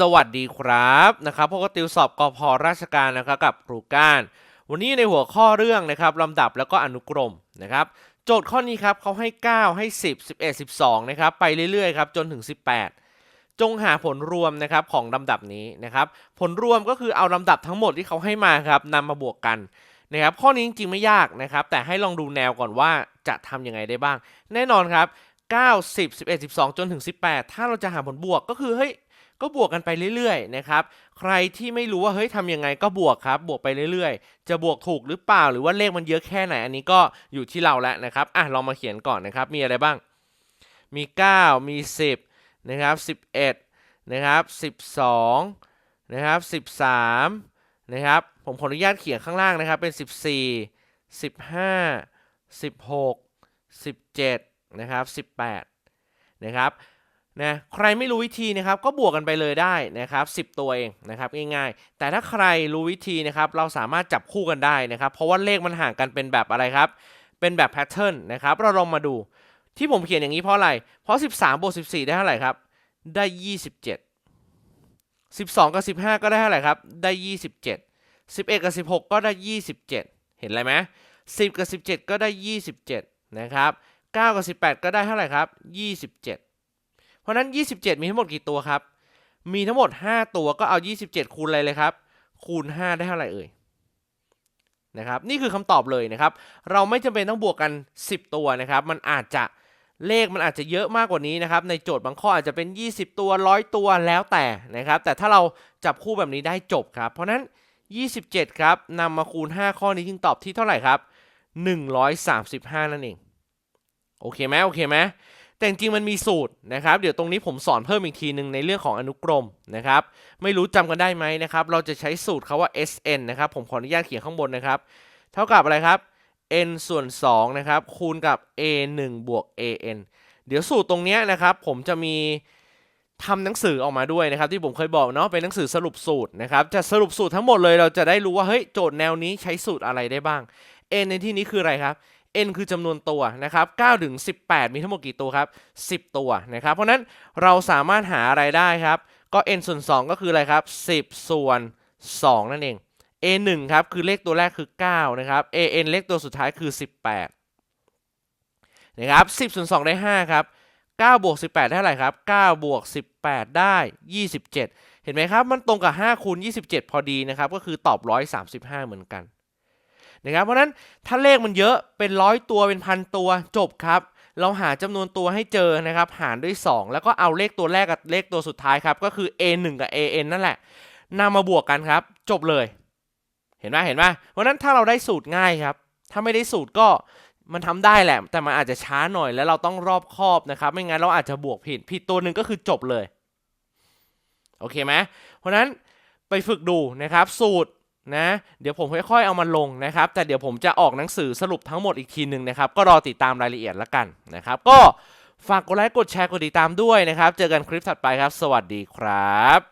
สวัสดีครับนะครับพวกติวสอบกพราชการนะครับกับครูก้าน วันนี้ในหัวข้อเรื่องนะครับลำดับแล้วก็อนุกรมนะครับ โจทย์ข้อนี้ครับเขาให้ 9 ให้ 10 11 12นะครับไปเรื่อยๆครับจนถึง 18 จงหาผลรวมนะครับของลำดับนี้นะครับ ผลรวมก็คือเอาลำดับทั้งหมดที่เขาให้มาครับนำมาบวกกันนะครับข้อนี้จริงๆไม่ยากนะครับ แต่ให้ลองดูแนวก่อนว่าจะทำยังไงได้บ้าง แน่นอนครับ9 10 11 12 จนถึง 18 ถ้าเราจะหาผลบวกก็คือเฮ้ย ก็บวกกันไปเรื่อยๆนะครับใครที่ไม่รู้ว่าเฮ้ยทำยังไงก็บวกครับ บวกไปเรื่อยๆ จะบวกถูกหรือเปล่าหรือว่าเลขมันเยอะแค่ไหน อันนี้ก็อยู่ที่เราแล้วนะครับอะลองมาเขียนก่อนนะครับ มีอะไรบ้าง มี 9 มี 10นะครับ11นะครับ12นะครับ13นะครับผมขออนุญาตเขียนข้างล่างนะครับเป็น 14 15 16 17นะครับ18นะครับ นะใครไม่รู้วิธีนะครับก็บวกกันไปเลยได้นะครับ10 ตัวเองนะครับง่ายๆ แต่ถ้าใครรู้วิธีนะครับเราสามารถจับคู่กันได้นะครับเพราะว่าเลขมันห่างกันเป็นแบบอะไรครับ เป็นแบบแพทเทิร์นนะครับเราลองมาดูที่ผมเขียนอย่างนี้เพราะอะไรเพราะ 13บวก14 ได้เท่าไหร่ครับได้ 27 12 กับ 15 ก็ได้เท่าไหร่ครับได้ 27 11 กับ 16 ก็ได้ 27 เห็นอะไรไหม10 กับ 17 ก็ได้ 27นะครับ9กับ 18 ก็ได้เท่าไหร่ครับ 27เพ ราะนั้น 27 มีทั้งหมดกี่ตัวครับ มีทั้งหมด 5 ตัวก็เอา 27 คูณอะไรเลยครับ คูณ 5 ได้เท่าไหร่เอ่ยนะครับ นี่คือคำตอบเลยนะครับ เราไม่จำเป็นต้องบวกกัน 10 ตัวนะครับ มันอาจจะเลขมันอาจจะเยอะมากกว่านี้นะครับ ในโจทย์บางข้ออาจจะเป็น 20 ตัว100ตัวแล้วแต่นะครับ แต่ถ้าเราจับคู่แบบนี้ได้จบครับ เพราะนั้น 27 ครับนำมาคูณ 5 ข้อนี้จึงตอบที่เท่าไหร่ครับ 135 นั่นเอง โอเคไหมโอเคไหม แต่จริงมันมีสูตรนะครับ เดี๋ยวตรงนี้ผมสอนเพิ่มอีกทีหนึ่งในเรื่องของอนุกรมนะครับ ไม่รู้จำกันได้ไหมนะครับ เราจะใช้สูตรเขาว่า SN นะครับ ผมขออนุญาตเขียนข้างบนนะครับ เท่ากับอะไรครับ n ส่วน2นะครับคูณกับ a 1บวก an เดี๋ยวสูตรตรงนี้นะครับ ผมจะมีทำหนังสือออกมาด้วยนะครับ ที่ผมเคยบอกเนาะเป็นหนังสือสรุปสูตรนะครับจะสรุปสูตรทั้งหมดเลยเราจะได้รู้ว่าเฮ้ยโจทย์แนวนี้ใช้สูตรอะไรได้บ้าง n ในที่นี้คืออะไรครับ n คือจำนวนตัวนะครับ9ถึง18 มีทั้งหมดกี่ตัวครับ 10 ตัวนะครับ เพราะฉะนั้นเราสามารถหาอะไรได้ครับ ก็ n ส่วน 2 ก็คืออะไรครับ 10 ส่วน 2 นั่นเอง a 1ครับ คือเลขตัวแรกคือ 9 นะครับ a n เลขตัวสุดท้ายคือ 18 นะครับ 10 ส่วน 2 ได้ 5 ครับ 9 บวก 18 ได้เท่าไหร่ครับ 9 บวก 18 ได้ 27 เห็นไหมครับ มันตรงกับ 5 คูณ 27 พอดีนะครับ ก็คือตอบ 135 เหมือนกัน นะครับ เพราะฉะนั้นถ้าเลขมันเยอะเป็นร้อยตัวเป็นพันตัวจบครับเราหาจำนวนตัวให้เจอนะครับ หารด้วย 2 แล้วก็เอาเลขตัวแรกกับเลขตัวสุดท้ายครับ ก็คือ a 1 กับ a n นั่นแหละนำมาบวกกันครับ จบเลย เห็นไหมเห็นไหมเพราะนั้นถ้าเราได้สูตรง่ายครับ ถ้าไม่ได้สูตรก็มันทำได้แหละ แต่มันอาจจะช้าหน่อยแล้วเราต้องรอบคอบนะครับ ไม่งั้นเราอาจจะบวกผิด ผิดตัวหนึ่งก็คือจบเลย โอเคไหมเพราะนั้นไปฝึกดูนะครับ สูตร นะเดี๋ยวผมค่อยๆเอามาลงนะครับ แต่เดี๋ยวผมจะออกหนังสือสรุปทั้งหมดอีกทีหนึ่งนะครับ ก็รอติดตามรายละเอียดละกันนะครับ ก็ฝากกดไลค์กดแชร์กดติดตามด้วยนะครับ เจอกันคลิปถัดไปครับ สวัสดีครับ